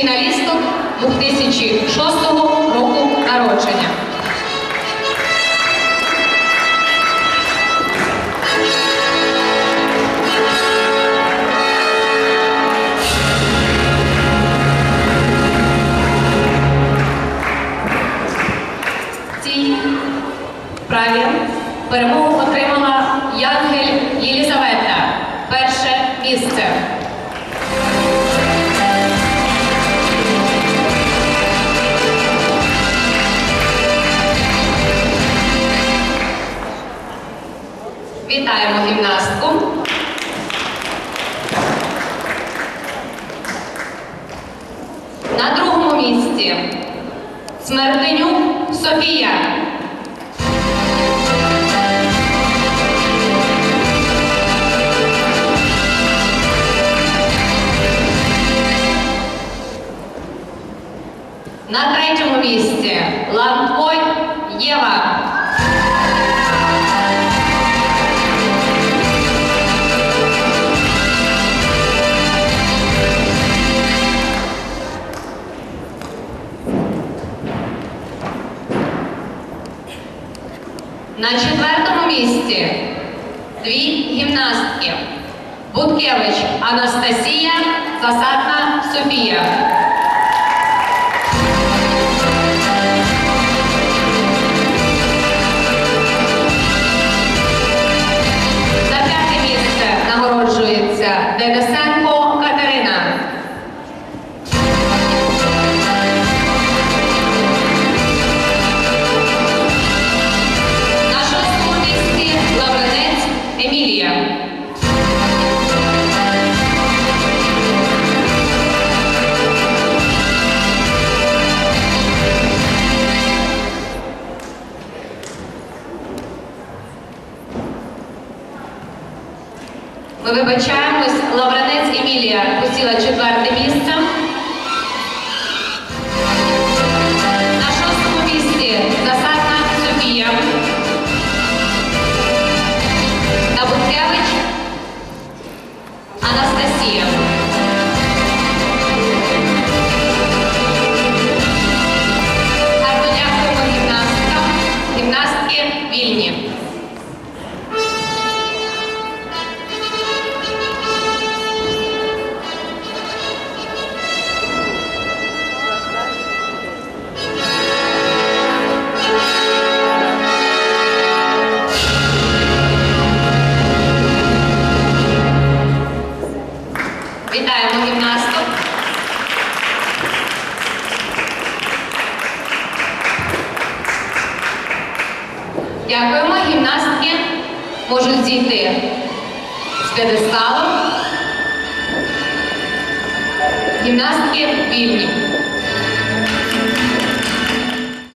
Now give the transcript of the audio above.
фіналісток 2006 року народження. Цій вправі перемогу отримала Вітаємо гімнастку. На другому місці Смертенюк Софія. На третьому місці Лантвой Єва. На четвертому місці дві гімнастки. Буткевич Анастасія, Засадна Софія. Ми вибачаємось, Лавренець Емілія посіла четверте місце. На шостому місці Засадна Софія. Та Буткевич Анастасія. Гарно дякуємо гімнасткам. Гімнастки вільні. Дякуємо. Гімнастки можуть зійти з п'єдесталу. Гімнастки вільні.